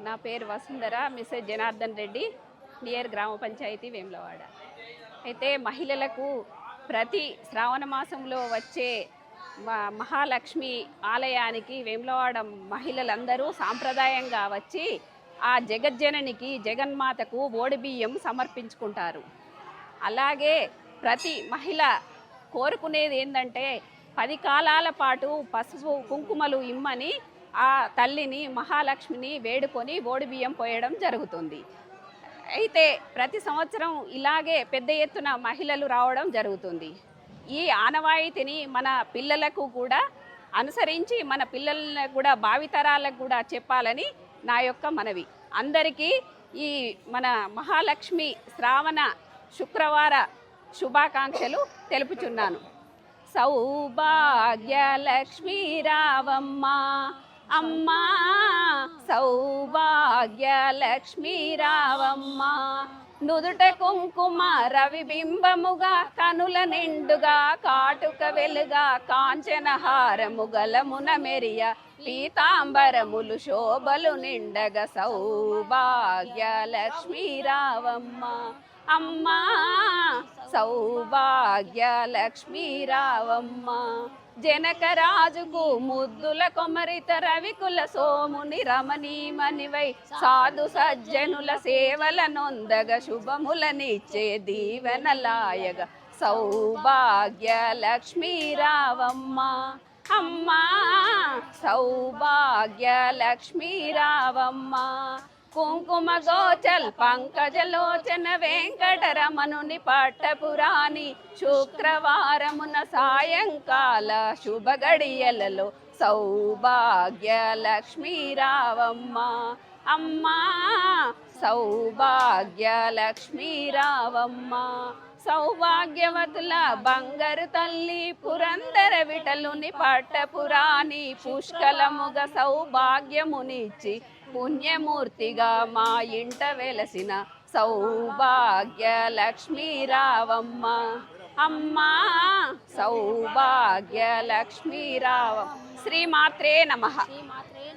నా పేరు Vasundhara Mrs Janardhan Reddy near గ్రామ పంచాయతీ వేములవాడ. అయితే మహిళలకు ప్రతి శ్రావణ మాసంలో వచ్చే మ- మహాలక్ష్మి ఆలయానికి వేములవాడ మహిళలందరూ సాంప్రదాయంగా వచ్చి ఆ జగజ్జననికి జగన్మాతకు బియ్యం సమర్పించుకుంటారు. అలాగే ప్రతి మహిళ కోరుకునేది ఏంటంటే పది కాలాల పాటు పసుపు కుంకుమలు ఇమ్మని ఆ తల్లిని మహాలక్ష్మిని వేడుకొని బియ్యం పోయడం జరుగుతుంది. అయితే ప్రతి సంవత్సరం ఇలాగే పెద్ద ఎత్తున మహిళలు రావడం జరుగుతుంది. ఈ ఆనవాయితీని మన పిల్లలకు కూడా అనుసరించి మన పిల్లలను కూడా భావితరాలకు కూడా చెప్పాలని నా యొక్క మనవి. అందరికీ ఈ మన మహాలక్ష్మి శ్రావణ శుక్రవార శుభాకాంక్షలు తెలుపుచున్నాను. సౌభాగ్యలక్ష్మీ రావమ్మ అమ్మా సౌభాగ్యలక్ష్మీ రావమ్మ. నుదుట కుంకుమ రవిబింబముగా కనుల నిండుగా కాటుక వెలుగా కాంచనహారము గలమున మెరియ పీతాంబరములు శోభలు నిండగ సౌభాగ్యలక్ష్మీ రావమ్మ. అమ్మా సౌభాగ్యలక్ష్మీ రావమ్మ. జనకరాజుకు ముద్దుల కొమరిత రవికుల సోముని రమణీమణివై సాధు సజ్జనుల సేవల నొందగ శుభములనిచ్చే దీవెనలాయగ సౌభాగ్య లక్ష్మీ రావమ్మ. అమ్మా సౌభాగ్య లక్ష్మీ రావమ్మ. కుంకుమ గోచల్ పంకజలోచన వెంకటరమణుని పట్టపురాణి శుక్రవారమున సాయంకాల శుభ గడియలలో సౌభాగ్య లక్ష్మీ రావమ్మ అమ్మా సౌభాగ్య లక్ష్మీ రావమ్మ సౌభాగ్యవతుల బంగారు తల్లి పురందర విటలుని పట్టపురాణి పుష్కలముగ సౌభాగ్యమునిచ్చి పుణ్యమూర్తిగా మా ఇంట వెలసిన సౌభాగ్య లక్ష్మీ రావమ్మ. అమ్మా సౌభాగ్య లక్ష్మీ రావ శ్రీమాత్రే నమ. శ్రీమాత్రే